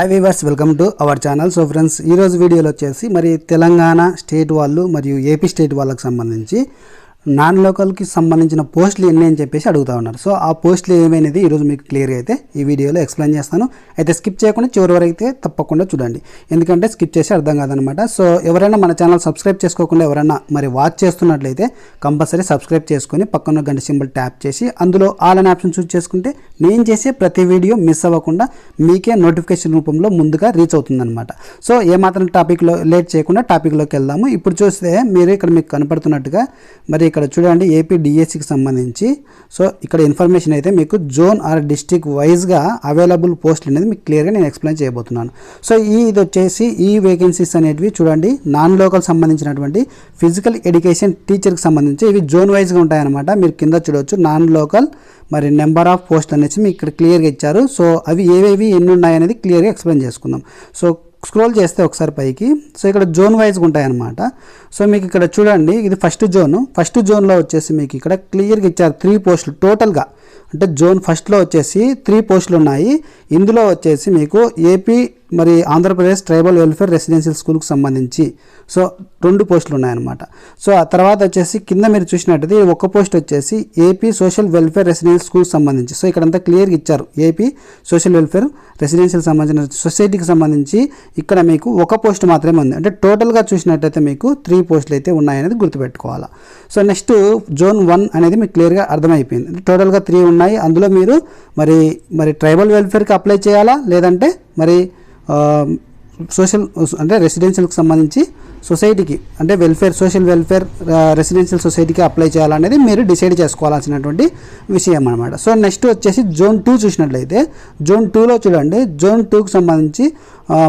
Hi viewers welcome to our channel so friends ఈరోజు వీడియోలో వచ్చేసి మరి తెలంగాణ స్టేట్ వాళ్ళు మరియు ఏపీ స్టేట్ వాళ్ళకి సంబంధించి నాన్ లోకల్కి సంబంధించిన పోస్టులు ఎన్ని అని చెప్పేసి అడుగుతా ఉన్నారు. సో ఆ పోస్టులు ఏమైనది ఈరోజు మీకు క్లియర్గా అయితే ఈ వీడియోలో ఎక్స్ప్లెయిన్ చేస్తాను. అయితే స్కిప్ చేయకుండా చివరి వరకు అయితే తప్పకుండా చూడండి. ఎందుకంటే స్కిప్ చేసి అర్థం కాదనమాట సో ఎవరైనా మన ఛానల్ సబ్స్క్రైబ్ చేసుకోకుండా ఎవరైనా మరి వాచ్ చేస్తున్నట్లయితే కంపల్సరీ సబ్స్క్రైబ్ చేసుకొని పక్కన గంట సింబల్ ట్యాప్ చేసి అందులో ఆల్ అనే ఆప్షన్ చూస్ చేసుకుంటే నేను చేసే ప్రతి వీడియో మిస్ అవ్వకుండా మీకే నోటిఫికేషన్ రూపంలో ముందుగా రీచ్ అవుతుందన్నమాట. సో ఏమాత్రం టాపిక్లో లేట్ చేయకుండా టాపిక్లోకి వెళ్దాము. ఇప్పుడు చూస్తే మీరు ఇక్కడ మీకు కనపడుతున్నట్టుగా మరి ఇక్కడ చూడండి ఏపీ డిఎస్సికి సంబంధించి. సో ఇక్కడ ఇన్ఫర్మేషన్ అయితే మీకు జోన్ ఆర్ డిస్టిక్ వైజ్గా అవైలబుల్ పోస్టులు అనేది మీకు క్లియర్గా నేను ఎక్స్ప్లెయిన్ చేయబోతున్నాను. సో ఈ ఇది వచ్చేసి ఈ వేకెన్సీస్ అనేటివి చూడండి నాన్ లోకల్ సంబంధించినటువంటి ఫిజికల్ ఎడ్యుకేషన్ టీచర్కి సంబంధించి ఇవి జోన్ వైజ్గా ఉంటాయన్నమాట. మీరు కింద చూడవచ్చు నాన్ లోకల్ మరి నెంబర్ ఆఫ్ పోస్ట్ అనేసి మీకు ఇక్కడ క్లియర్గా ఇచ్చారు. సో అవి ఏవేవి ఎన్ని ఉన్నాయనేది క్లియర్గా ఎక్స్ప్లెయిన్ చేసుకుందాం. సో స్క్రోల్ చేస్తే ఒకసారి పైకి. సో ఇక్కడ జోన్ వైజ్గా ఉంటాయన్నమాట. సో మీకు ఇక్కడ చూడండి ఇది ఫస్ట్ జోన్ ఫస్ట్ జోన్లో వచ్చేసి మీకు ఇక్కడ క్లియర్గా ఇచ్చారు త్రీ పోస్టులు టోటల్గా అంటే జోన్ ఫస్ట్లో వచ్చేసి త్రీ పోస్టులు ఉన్నాయి. ఇందులో వచ్చేసి మీకు ఏపీ మరి ఆంధ్రప్రదేశ్ ట్రైబల్ వెల్ఫేర్ రెసిడెన్షియల్ స్కూల్కి సంబంధించి. సో రెండు పోస్టులు ఉన్నాయన్నమాట. సో ఆ తర్వాత వచ్చేసి కింద మీరు చూసినట్టయితే ఒక పోస్ట్ వచ్చేసి ఏపీ సోషల్ వెల్ఫేర్ రెసిడెన్షియల్ స్కూల్కి సంబంధించి. సో ఇక్కడంతా క్లియర్గా ఇచ్చారు ఏపీ సోషల్ వెల్ఫేర్ రెసిడెన్షియల్ సంబంధించిన సొసైటీకి సంబంధించి. ఇక్కడ మీకు ఒక పోస్ట్ మాత్రమే ఉంది. అంటే టోటల్గా చూసినట్టయితే మీకు త్రీ పోస్టులు అయితే ఉన్నాయనేది గుర్తుపెట్టుకోవాలి. సో నెక్స్ట్ జోన్ వన్ అనేది మీకు క్లియర్గా అర్థమైపోయింది. అంటే టోటల్గా త్రీ ఉన్నాయి. అందులో మీరు మరి మరి ట్రైబల్ వెల్ఫేర్కి అప్లై చేయాలా? లేదంటే మరి సోషల్ అంటే రెసిడెన్షియల్కి సంబంధించి సొసైటీకి అంటే వెల్ఫేర్ సోషల్ వెల్ఫేర్ రెసిడెన్షియల్ సొసైటీకి అప్లై చేయాలనేది మీరు డిసైడ్ చేసుకోవాల్సినటువంటి విషయం అనమాట సో నెక్స్ట్ వచ్చేసి జోన్ టూ చూసినట్లయితే జోన్ టూలో చూడండి జోన్ టూకి సంబంధించి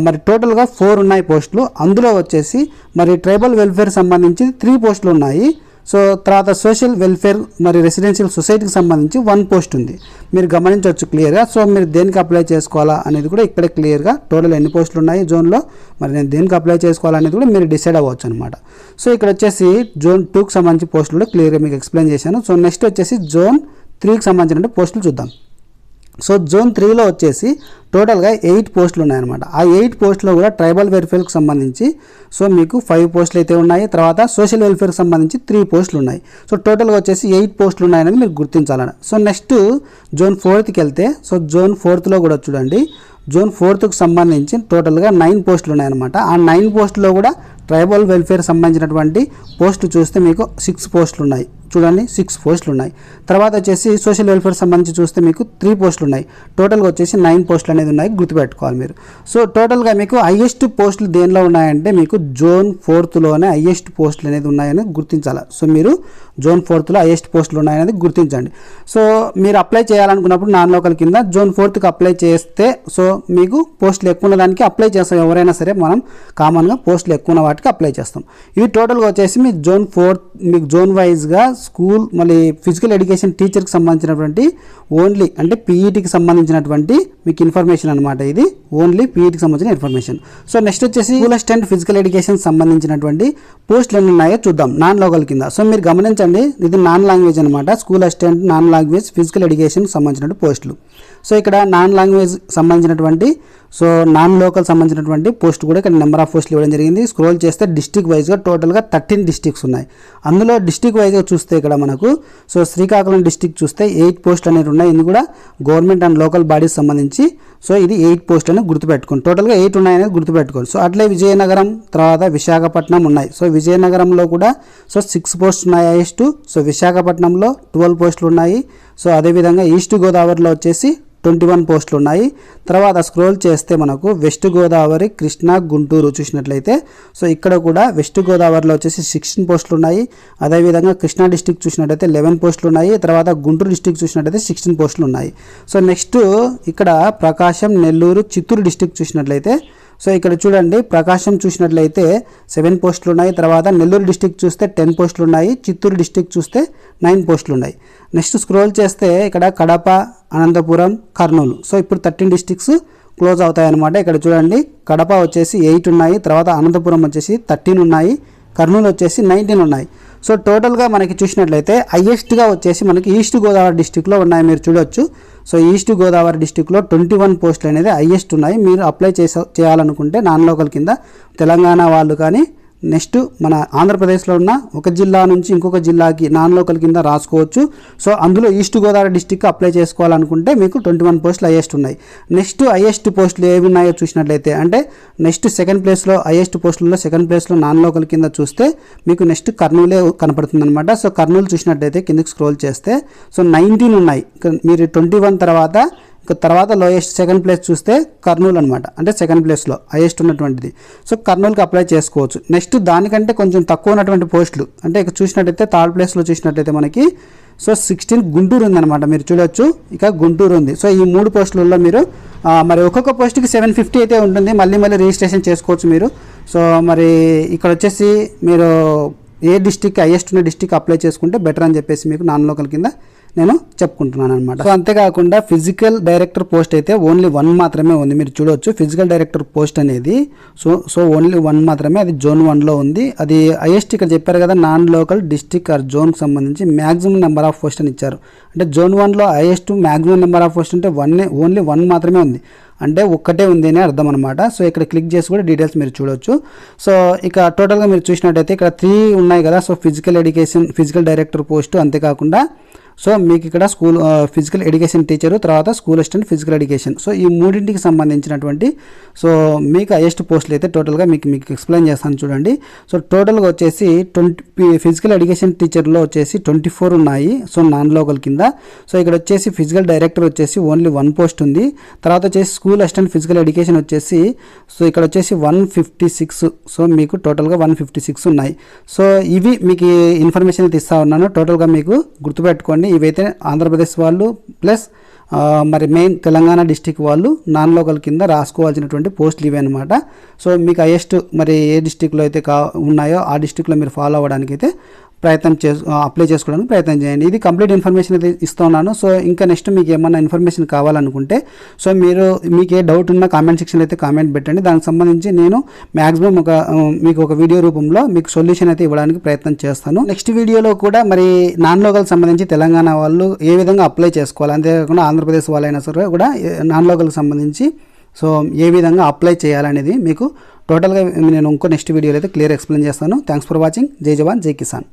మరి టోటల్గా ఫోర్ ఉన్నాయి పోస్టులు. అందులో వచ్చేసి మరి ట్రైబల్ వెల్ఫేర్ సంబంధించి త్రీ పోస్టులు ఉన్నాయి. సో తర్వాత సోషల్ వెల్ఫేర్ మరి రెసిడెన్షియల్ సొసైటీకి సంబంధించి వన్ పోస్ట్ ఉంది. మీరు గమనించవచ్చు క్లియర్గా. సో మీరు దేనికి అప్లై చేసుకోవాలా అనేది కూడా ఇక్కడ క్లియర్గా టోటల్ ఎన్ని పోస్టులు ఉన్నాయి జోన్లో మరి నేను దేనికి అప్లై చేసుకోవాలనేది కూడా మీరు డిసైడ్ అవ్వచ్చు అనమాట సో ఇక్కడ వచ్చేసి జోన్ టూకి సంబంధించి పోస్టులు కూడా క్లియర్గా మీకు ఎక్స్ప్లెయిన్ చేశాను. సో నెక్స్ట్ వచ్చేసి జోన్ త్రీకి సంబంధించిన పోస్టులు చూద్దాం. సో జోన్ త్రీలో వచ్చేసి టోటల్గా ఎయిట్ పోస్టులు ఉన్నాయన్నమాట. ఆ ఎయిట్ పోస్టులో కూడా ట్రైబల్ వెల్ఫేర్కి సంబంధించి సో మీకు ఫైవ్ పోస్టులు అయితే ఉన్నాయి. తర్వాత సోషల్ వెల్ఫేర్కి సంబంధించి త్రీ పోస్టులు ఉన్నాయి. సో టోటల్గా వచ్చేసి ఎయిట్ పోస్టులు ఉన్నాయనేది మీరు గుర్తించాలని సో నెక్స్ట్ జోన్ ఫోర్త్కి వెళ్తే సో జోన్ ఫోర్త్లో కూడా చూడండి. జోన్ ఫోర్త్కి సంబంధించి టోటల్గా నైన్ పోస్టులు ఉన్నాయన్నమాట. ఆ నైన్ పోస్టులో కూడా ట్రైబల్ వెల్ఫేర్ సంబంధించినటువంటి పోస్టు చూస్తే మీకు సిక్స్ పోస్టులు ఉన్నాయి. చూడండి సిక్స్ పోస్టులు ఉన్నాయి. తర్వాత వచ్చేసి సోషల్ వెల్ఫేర్ సంబంధించి చూస్తే మీకు త్రీ పోస్టులు ఉన్నాయి. టోటల్గా వచ్చేసి నైన్ పోస్టులు అనేది ఉన్నాయి గుర్తుపెట్టుకోవాలి మీరు. సో టోటల్గా మీకు హైయెస్ట్ పోస్టులు దేనిలో ఉన్నాయంటే మీకు జోన్ ఫోర్త్లోనే హైయెస్ట్ పోస్టులు అనేది ఉన్నాయని గుర్తించాలి. సో మీరు జోన్ ఫోర్త్లో హైయెస్ట్ పోస్టులు ఉన్నాయనేది గుర్తించండి. సో మీరు అప్లై చేయాలనుకున్నప్పుడు నాన్ లోకల్ కింద జోన్ ఫోర్త్కి అప్లై చేస్తే సో మీకు పోస్టులు ఎక్కువ ఉన్న దానికి అప్లై చేస్తాం. ఎవరైనా సరే మనం కామన్గా పోస్టులు ఎక్కువ ఉన్న వాటికి అప్లై చేస్తాం. ఇవి టోటల్గా వచ్చేసి మీ జోన్ ఫోర్త్ మీకు జోన్ వైజ్గా స్కూల్ మళ్ళీ ఫిజికల్ ఎడ్యుకేషన్ టీచర్కి సంబంధించినటువంటి ఓన్లీ అంటే పీఈటీకి సంబంధించినటువంటి మీకు ఇన్ఫర్మేషన్ అనమాట ఇది. ఓన్లీ పీఈటీకి సంబంధించిన ఇన్ఫర్మేషన్. సో నెక్స్ట్ వచ్చేసి స్కూల్ అసిస్టెంట్ ఫిజికల్ ఎడ్యుకేషన్ సంబంధించినటువంటి పోస్టులు ఎన్ని ఉన్నాయో చూద్దాం. నాన్ లోకల్ కింద. సో మీరు గమనించండి ఇది నాన్ లాంగ్వేజ్ అనమాట school assistant non language physical education సంబంధించిన పోస్టులు. సో ఇక్కడ నాన్ లాంగ్వేజ్ సంబంధించినటువంటి సో నాన్ లోకల్ సంబంధించినటువంటి పోస్ట్ కూడా ఇక్కడ నెంబర్ ఆఫ్ పోస్టులు ఇవ్వడం జరిగింది. స్క్రోల్ చేస్తే డిస్టిక్ వైజ్గా టోటల్గా థర్టీన్ డిస్టిక్స్ ఉన్నాయి. అందులో డిస్టిక్ వైజ్గా చూస్తే ఇక్కడ మనకు సో శ్రీకాకుళం డిస్టిక్ చూస్తే ఎయిట్ పోస్ట్ అనేవి ఉన్నాయి. ఇది కూడా గవర్నమెంట్ అండ్ లోకల్ బాడీస్ సంబంధించి సో ఇది ఎయిట్ పోస్ట్ అనేది గుర్తుపెట్టుకోండి. టోటల్గా ఎయిట్ ఉన్నాయనేది గుర్తుపెట్టుకోండి. సో అట్లే విజయనగరం తర్వాత విశాఖపట్నం ఉన్నాయి. సో విజయనగరంలో కూడా సో సిక్స్ పోస్ట్ ఉన్నాయి హైయెస్ట్ సో విశాఖపట్నంలో ట్వెల్వ్ పోస్టులు ఉన్నాయి. సో అదేవిధంగా ఈస్ట్ గోదావరిలో వచ్చేసి ట్వంటీ వన్ పోస్టులు ఉన్నాయి తర్వాత స్క్రోల్ చేస్తే మనకు వెస్ట్ గోదావరి కృష్ణా గుంటూరు చూసినట్లయితే సో ఇక్కడ కూడా వెస్ట్ గోదావరిలో వచ్చేసి సిక్స్టీన్ పోస్టులు ఉన్నాయి అదేవిధంగా కృష్ణా డిస్టిక్ చూసినట్లయితే లెవెన్ పోస్టులు ఉన్నాయి తర్వాత గుంటూరు డిస్టిక్ చూసినట్లయితే సిక్స్టీన్ పోస్టులు ఉన్నాయి సో నెక్స్ట్ ఇక్కడ ప్రకాశం నెల్లూరు చిత్తూరు డిస్టిక్ చూసినట్లయితే సో ఇక్కడ చూడండి ప్రకాశం చూసినట్లయితే సెవెన్ పోస్టులు ఉన్నాయి తర్వాత నెల్లూరు డిస్టిక్ చూస్తే టెన్ పోస్టులు ఉన్నాయి చిత్తూరు డిస్టిక్ చూస్తే నైన్ పోస్టులు ఉన్నాయి నెక్స్ట్ స్క్రోల్ చేస్తే ఇక్కడ కడప అనంతపురం కర్నూలు. సో ఇప్పుడు థర్టీన్ డిస్టిక్స్ క్లోజ్ అవుతాయన్నమాట. ఇక్కడ చూడండి కడప వచ్చేసి ఎయిట్ ఉన్నాయి. తర్వాత అనంతపురం వచ్చేసి థర్టీన్ ఉన్నాయి. కర్నూలు వచ్చేసి నైన్టీన్ ఉన్నాయి. సో టోటల్గా మనకి చూసినట్లయితే హయ్యెస్ట్గా వచ్చేసి మనకి ఈస్ట్ గోదావరి డిస్టిక్లో ఉన్నాయి. మీరు చూడొచ్చు. సో ఈస్ట్ గోదావరి డిస్టిక్లో ట్వంటీ వన్ పోస్టులు అనేది హైయెస్ట్ ఉన్నాయి. మీరు అప్లై చేసా చేయాలనుకుంటే నాన్ లోకల్ కింద తెలంగాణ వాళ్ళు కానీ నెక్స్ట్ మన ఆంధ్రప్రదేశ్లో ఉన్న ఒక జిల్లా నుంచి ఇంకొక జిల్లాకి నాన్ లోకల్ కింద రాసుకోవచ్చు. సో అందులో ఈస్ట్ గోదావరి డిస్టిక్ అప్లై చేసుకోవాలనుకుంటే మీకు ట్వంటీ వన్ పోస్టులు హైయెస్ట్ ఉన్నాయి. నెక్స్ట్ హైయెస్ట్ పోస్టులు ఏవి ఉన్నాయో చూసినట్లయితే అంటే నెక్స్ట్ సెకండ్ ప్లేస్లో హైయెస్ట్ పోస్టుల్లో సెకండ్ ప్లేస్లో నాన్ లోకల్ కింద చూస్తే మీకు నెక్స్ట్ కర్నూలే కనపడుతుంది అనమాట సో కర్నూలు చూసినట్లయితే కిందకి స్క్రోల్ చేస్తే సో నైన్టీన్ ఉన్నాయి. మీరు ట్వంటీ వన్ తర్వాత ఇక తర్వాత లోయెస్ట్ సెకండ్ ప్లేస్ చూస్తే కర్నూలు అనమాట అంటే సెకండ్ ప్లేస్లో హైయెస్ట్ ఉన్నటువంటిది. సో కర్నూలుకి అప్లై చేసుకోవచ్చు. నెక్స్ట్ దానికంటే కొంచెం తక్కువ ఉన్నటువంటి పోస్టులు. అంటే ఇక చూసినట్టయితే థర్డ్ ప్లేస్లో చూసినట్టయితే మనకి సో సిక్స్టీన్ గుంటూరు ఉందన్నమాట మీరు చూడొచ్చు. ఇక గుంటూరు ఉంది. సో ఈ మూడు పోస్టులలో మీరు మరి ఒక్కొక్క పోస్ట్కి సెవెన్ ఫిఫ్టీ అయితే ఉంటుంది. మళ్ళీ మళ్ళీ రిజిస్ట్రేషన్ చేసుకోవచ్చు మీరు. సో మరి ఇక్కడ వచ్చేసి మీరు ఏ డిస్టిక్ హైయెస్ట్ ఉన్న డిస్టిక్ అప్లై చేసుకుంటే బెటర్ అని చెప్పేసి మీకు నాన్ లోకల్ కింద నేను చెప్పుకుంటున్నాను అనమాట సో అంతేకాకుండా ఫిజికల్ డైరెక్టర్ పోస్ట్ అయితే ఓన్లీ వన్ మాత్రమే ఉంది. మీరు చూడవచ్చు ఫిజికల్ డైరెక్టర్ పోస్ట్ అనేది సో సో ఓన్లీ వన్ మాత్రమే అది జోన్ వన్లో ఉంది. అది హైయెస్ట్ ఇక్కడ చెప్పారు కదా నాన్ లోకల్ డిస్టిక్ ఆర్ జోన్కి సంబంధించి మ్యాక్సిమం నెంబర్ ఆఫ్ పోస్ట్ అని ఇచ్చారు. అంటే జోన్ వన్లో highest maximum number of post అంటే వన్ ఓన్లీ వన్ మాత్రమే ఉంది. అంటే ఒక్కటే ఉంది అని అర్థం అనమాట సో ఇక్కడ క్లిక్ చేసి కూడా డీటెయిల్స్ మీరు చూడొచ్చు. సో ఇక టోటల్గా మీరు చూసినట్టయితే ఇక్కడ త్రీ ఉన్నాయి కదా. So physical education physical director post అంతేకాకుండా సో మీకు ఇక్కడ స్కూల్ ఫిజికల్ ఎడ్యుకేషన్ టీచరు తర్వాత school assistant physical education so ఈ మూడింటికి సంబంధించినటువంటి సో మీకు హైయెస్ట్ పోస్టులు అయితే టోటల్గా మీకు మీకు ఎక్స్ప్లెయిన్ చేస్తాను చూడండి. సో టోటల్గా వచ్చేసి ట్వంటీ ఫిజికల్ ఎడ్యుకేషన్ టీచర్లో వచ్చేసి ట్వంటీ ఫోర్ ఉన్నాయి. సో నాన్ లోకల్ కింద. సో ఇక్కడ వచ్చేసి ఫిజికల్ డైరెక్టర్ వచ్చేసి ఓన్లీ వన్ పోస్ట్ ఉంది. తర్వాత వచ్చేసి స్కూల్ అసిస్టెంట్ ఫిజికల్ ఎడ్యుకేషన్ వచ్చేసి సో ఇక్కడ వచ్చేసి వన్ ఫిఫ్టీ సిక్స్ సో మీకు టోటల్గా వన్ ఫిఫ్టీ సిక్స్ ఉన్నాయి. సో ఇవి మీకు ఇన్ఫర్మేషన్ అయితే ఇస్తా ఉన్నాను. టోటల్గా మీకు గుర్తుపెట్టుకోండి. ఇవైతే ఆంధ్రప్రదేశ్ వాళ్ళు ప్లస్ మరి మెయిన్ తెలంగాణ డిస్టిక్ వాళ్ళు నాన్ లోకల్ కింద రాసుకోవాల్సినటువంటి పోస్టులు ఇవే అనమాట సో మీకు హైయెస్ట్ మరి ఏ డిస్టిక్లో అయితే కా ఉన్నాయో ఆ డిస్టిక్లో మీరు ఫాలో అవ్వడానికి అయితే ప్రయత్నం చేసు అప్లై చేసుకోవడానికి ప్రయత్నం చేయండి. ఇది కంప్లీట్ ఇన్ఫర్మేషన్ అయితే ఇస్తున్నాను. సో ఇంకా నెక్స్ట్ మీకు ఏమన్నా ఇన్ఫర్మేషన్ కావాలనుకుంటే సో మీరు మీకు ఏ డౌట్ ఉన్నా కామెంట్ సెక్షన్లో అయితే కామెంట్ పెట్టండి. దానికి సంబంధించి నేను మ్యాక్సిమం ఒక మీకు ఒక వీడియో రూపంలో మీకు సొల్యూషన్ అయితే ఇవ్వడానికి ప్రయత్నం చేస్తాను. నెక్స్ట్ వీడియోలో కూడా మరి నాన్ లోకల్ సంబంధించి తెలంగాణ వాళ్ళు ఏ విధంగా అప్లై చేసుకోవాలి అంతేకాకుండా ఆంధ్రప్రదేశ్ వాళ్ళైనా సరే కూడా నాన్ లోకల్కి సంబంధించి సో ఏ విధంగా అప్లై చేయాలనేది మీకు టోటల్గా నేను ఇంకో నెక్స్ట్ వీడియోలో అయితే క్లియర్ ఎక్స్ప్లెయిన్ చేస్తాను. థ్యాంక్స్ ఫర్ వాచింగ్ జై జవాన్ జై కిసాన్.